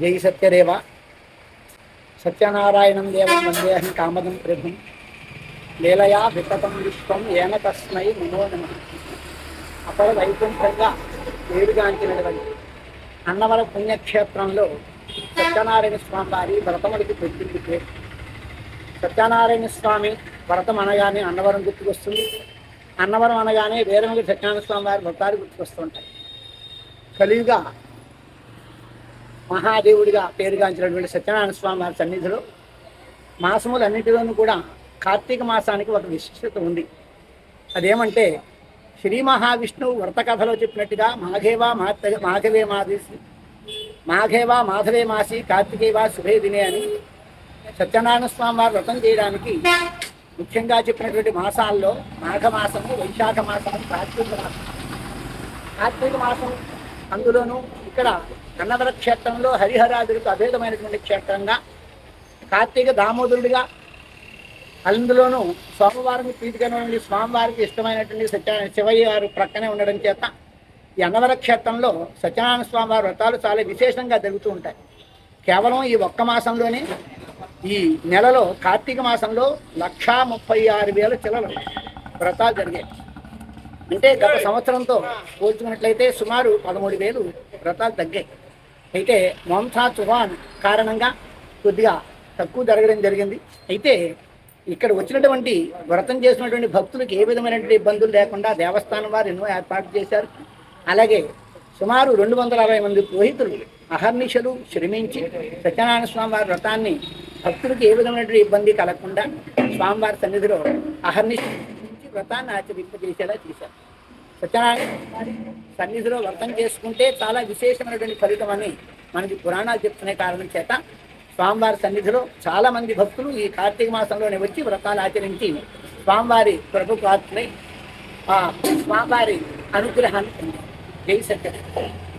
జై సత్యదేవ. సత్యనారాయణం దేవం వందేహం కామదం ప్రభుం. లీలయా వితతం విశ్వం ఏన తస్మై నమో నమ. అపర వైకుంఠంగా ఏడుగాంచినటువంటి అన్నవర పుణ్యక్షేత్రంలో సత్యనారాయణ స్వామి వారి వ్రతముడికి పెట్టింది పేరు. సత్యనారాయణ స్వామి వ్రతం అనగానే అన్నవరం గుర్తుకొస్తుంది. అన్నవరం అనగానే వేరముగి సత్యనారాయణ స్వామి వారి వ్రతాలు గుర్తుకొస్తుంటాయి కలియుగా మహాదేవుడిగా పేరుగాంచినటువంటి సత్యనారాయణ స్వామి వారి సన్నిధిలో మాసములన్నిటిలోనూ కూడా కార్తీక మాసానికి ఒక విశిష్టత ఉంది. అదేమంటే శ్రీ మహావిష్ణువు వ్రత కథలో చెప్పినట్టుగా మాఘేవా మాత మాఘవే మాధేసి మాఘేవా మాధవే మాసి కార్తికేవా శుభే దినే అని సత్యనారాయణ స్వామి వారు వ్రతం చేయడానికి ముఖ్యంగా చెప్పినటువంటి మాసాల్లో మాఘమాసము వైశాఖ మాసము కార్తీక మాసం కార్తీక మాసం అందులోనూ ఇక్కడ కన్నవర క్షేత్రంలో హరిహరాదులకు అభేదమైనటువంటి క్షేత్రంగా కార్తీక దామోదరుడిగా అందులోనూ సోమవారం ప్రీతికరమైన స్వామివారికి ఇష్టమైనటువంటి సత్యనారాయణ శివయ్య గారు ప్రక్కనే ఉండడం చేత ఈ అన్నవర క్షేత్రంలో సత్యనారాయణ స్వామి వారి వ్రతాలు చాలా విశేషంగా జరుగుతూ ఉంటాయి. కేవలం ఈ ఒక్క మాసంలోనే ఈ నెలలో కార్తీక మాసంలో లక్షా ముప్పై ఆరు వేల చిల్లలు వ్రతాలు జరిగాయి. అంటే గత సంవత్సరంతో పోల్చుకున్నట్లయితే సుమారు పదమూడు వేలు వ్రతాలు తగ్గాయి. అయితే మొంసా తుఫాన్ కారణంగా కొద్దిగా తక్కువ జరగడం జరిగింది. అయితే ఇక్కడ వచ్చినటువంటి వ్రతం చేసినటువంటి భక్తులకు ఏ విధమైనటువంటి ఇబ్బందులు లేకుండా దేవస్థానం వారు ఎన్నో ఏర్పాటు చేశారు. అలాగే సుమారు రెండు వందల అరవై మంది పురోహితులు అహర్నిశలు శ్రమించి సత్యనారాయణ స్వామి వారి వ్రతాన్ని భక్తులకు ఏ విధమైనటువంటి ఇబ్బంది కలగకుండా స్వామివారి సన్నిధిలో అహర్నిశ వ్రతాన్ని ఆచరింపజేసేలా చేశారు. సత్యనారాయణ సన్నిధిలో వ్రతం చేసుకుంటే చాలా విశేషమైనటువంటి ఫలితం అని మనకి పురాణాలు చెప్తున్న కారణం చేత స్వామివారి సన్నిధిలో చాలా మంది భక్తులు ఈ కార్తీక మాసంలోనే వచ్చి వ్రతాలు ఆచరించి స్వామివారి ప్రభు ప్రార్థనై ఆ స్వామివారి అనుగ్రహాన్ని పొందారు. జై సత్యనారాయణ.